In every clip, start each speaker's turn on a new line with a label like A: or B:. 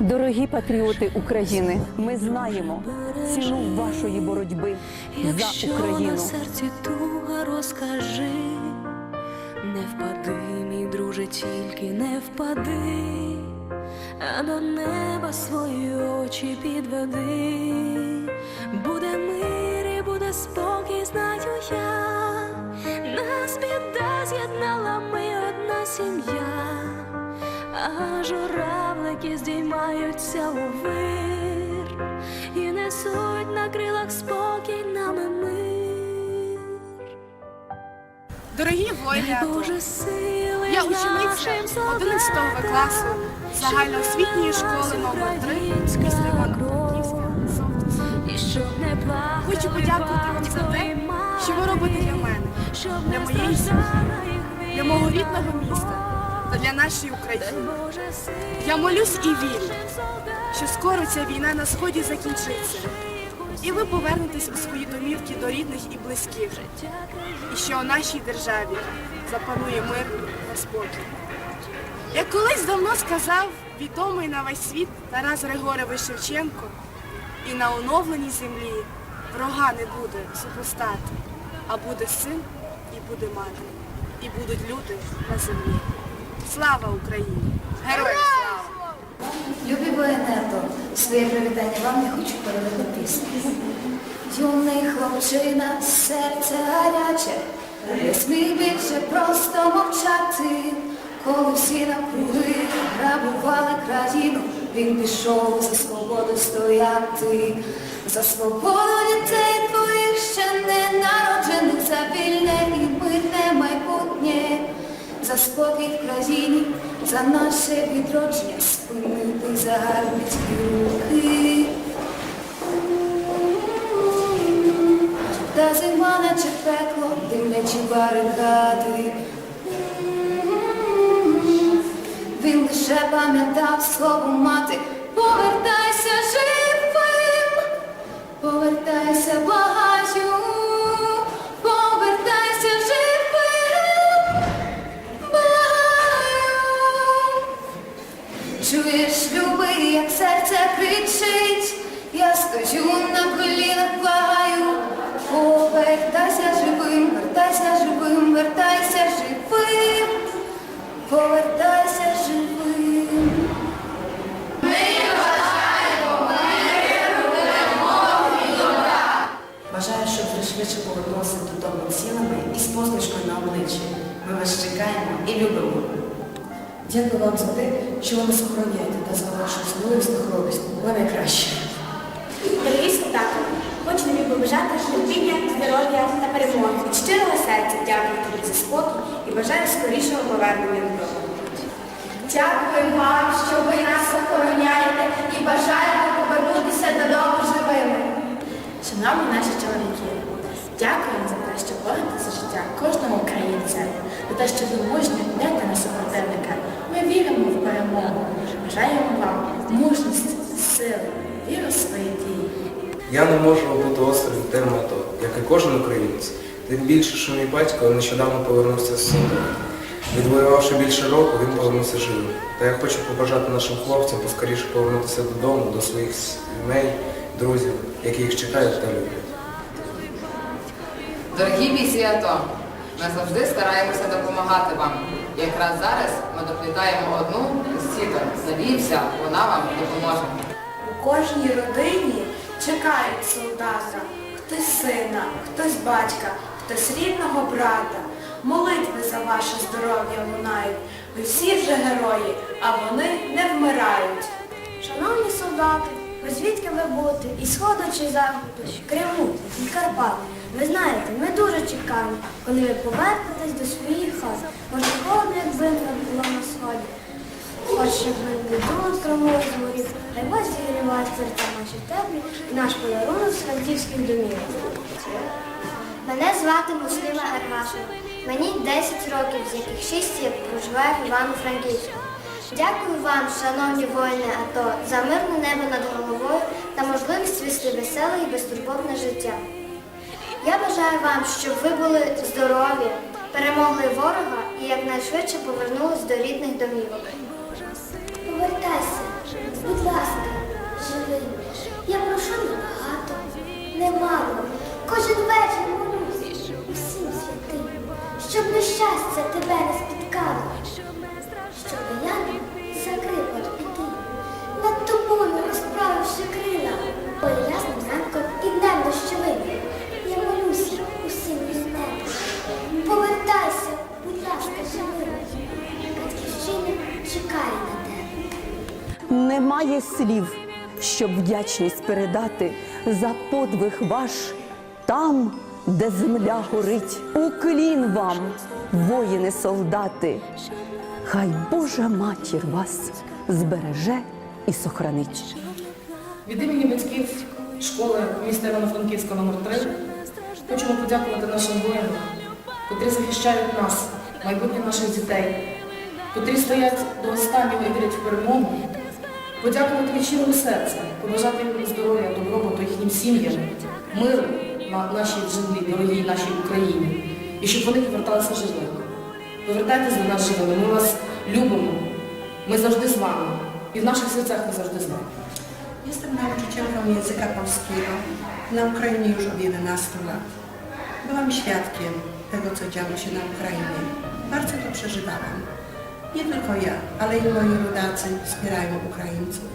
A: Дорогі патріоти України, ми знаємо ціну вашої боротьби за Україну.
B: на серці туга розкажи, не впади, мій друже, тільки не впади, а до неба свої очі підведи. Буде мир і буде спокій, знаю я. Нас біда з'єднала ми одна сім'я, а журавлики здіймаються у вир і несуть на крилах спокій нам і мир.
C: Дорогі воїни, я учениця 11 класу загальноосвітньої школи номер 3 міста Івано-Франківська. Хочу подякувати вам за те, що ви робите для мене, для моєї сім'ї, для мого рідного міста та для нашої України. Я молюсь і вірю, що скоро ця війна на сході закінчиться, і ви повернетесь у свої домівки до рідних і близьких, і що у нашій державі запанує мир та спокій. Як колись давно сказав відомий на весь світ Тарас Григорович Шевченко, і на оновленій землі врага не буде супостати, а буде син і буде мати, і будуть люди на землі. Слава Україні! Героям слава!
D: Любі воєнето, своє привітання вам я хочу передати пісню. Юний хлопчина, серце гаряче, не смій більше просто мовчати. Коли всі навкруги грабували країну, він пішов за свободу стояти, за свободу дітей твоїх ще не народжених, за вільне і за спокій в країні, за наше відродження, спинити загарбницькі руки. Та зима наче пекло, димлячі барикади. Він лише пам'ятав слово мати, повертайся живим, повертайся, благаю, Чуєш, любий, як серце кричить, я стою на колінах, благаю, повертайся живим, вертайся живим, вертайся живим, повертайся
E: Дякую вам за те, що ви нас охороняєте та за вашу сміливість та хоробрість. Ви найкращі.
F: Дорогі солдати, хочу тобі побажати терпіння, здоров'я та перемоги. Від щирого серця дякую тобі за спокій і бажаю скорішого повернення додому. Дякую вам, що ви нас охороняєте і бажаєте повернутися додому живими.
G: Шановні наші чоловіки, дякуємо за те, що боретеся за життя кожного українця, за те, що ви мужньо йдете на супротивника. Ми віримо в перемогу. Бажаємо вам мужності, сили, віру в свої дії.
H: Я не можу бути осторонь теми АТО, як і кожен українець. Тим більше, що мій батько нещодавно повернувся з Суму. Відвоювавши більше року, він повернувся живим. Та я хочу побажати нашим хлопцям поскоріше повернутися додому, до своїх сімей, друзів, які їх чекають та люблять.
I: Дорогі бійці АТО, ми завжди стараємося допомагати вам. Якраз зараз ми доплітаємо одну з сіток. Надіємося, вона вам допоможе.
F: У кожній родині чекають солдата, хтось сина, хтось батька, хтось рідного брата. Молитви за ваше здоров'я лунають. Ви всі вже герої, а вони не вмирають.
J: Шановні солдати, ви звідки ви будете? І сходу чи заходу, Криму, і Карпат. Ви знаєте, ми дуже чекаємо, коли ви повернетесь до своїх хат. Може, холодно, якби не було на сході. Хоч щоб ви не думали Криму згорів, хай вас зігрівають серця наші теплі і наш подарунок з франківських домів. Мене звати Мусліма Армашева. Мені 10 років, з яких 6 я проживаю в Івано-Франківську. Дякую вам, шановні воїни АТО, за мирне небо над головою та можливість вести веселе і безтурботне життя. Я бажаю вам, щоб ви були здорові, перемогли ворога і якнайшвидше повернулись до рідних домівок. Повертайся, будь ласка, живи. Я прошу небагато, немало. Кожен вечір молюсь усім святим, щоб нещастя тебе не спіткало. Чекає на тебе.
A: Немає слів, щоб вдячність передати за подвиг ваш там, де земля горить. Уклін вам, воїни солдати. Хай Божа матір вас збереже і сохранить.
G: Від імені батьків школи міста Івано-Франківська номер 3 хочемо подякувати нашим воїнам, котрі захищають нас, майбутнє наших дітей, котрі стоять до останнього і вірять в перемогу. Подякувати від щирого серця, побажати їм здоров'я, добробуту їхнім сім'ям, миру на нашій землі, дорогій нашій Україні, і щоб вони поверталися живими. Повертайтесь до нас живими, ми вас любимо, ми завжди з вами. І в наших серцях ви zawsze z nami.
K: Jestem nauczycielką języka polskiego na Ukrainie już od 11 lat. Byłam świadkiem tego, co działo się na Ukrainie. Bardzo to. Nie tylko ja, ale i moi rodacy wspierają Ukraińców.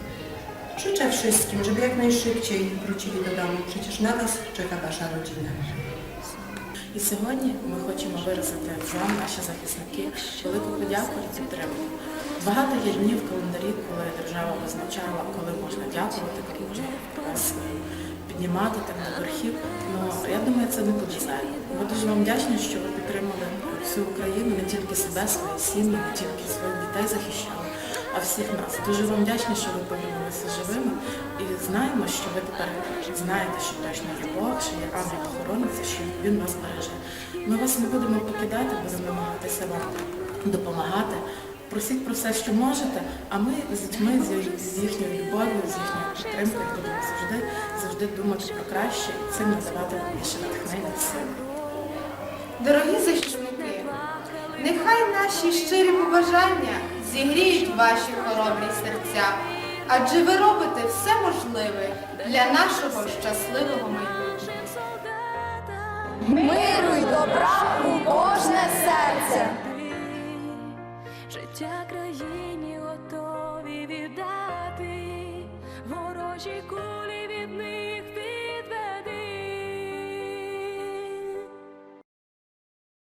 K: Życzę wszystkim, żeby jak najszybciej wrócili do domu. Przecież na Was czeka Wasza rodzina.
G: І сьогодні ми хочемо виразити вам, наші захисники, велику подяку і підтримку. Багато є днів в календарі, коли держава визначала, коли можна дякувати, коли можна піднімати так до верхів. Ну, я думаю, це не подізає. Ми дуже вам вдячні, що ви підтримали всю Україну, не тільки себе, свої сім'ї, не тільки своїх дітей захищали, а всіх нас. Дуже вам вдячні, що ви повернулися живими і знаємо, що ви тепер знаєте, що точно є Бог, що є ангел-охоронець, що він вас береже. Ми вас не будемо покидати, будемо намагатися вам допомагати. Просіть про все, що можете, а ми з дітьми, з їхньою любов'ю, з їхньою підтримкою будемо завжди, завжди думати про краще і цим надавати більше натхнення сили.
C: Дорогі нехай наші щирі побажання зігріють ваші хоробрі серця, адже ви робите все можливе для нашого щасливого майбутнього.
D: Миру й добра у кожне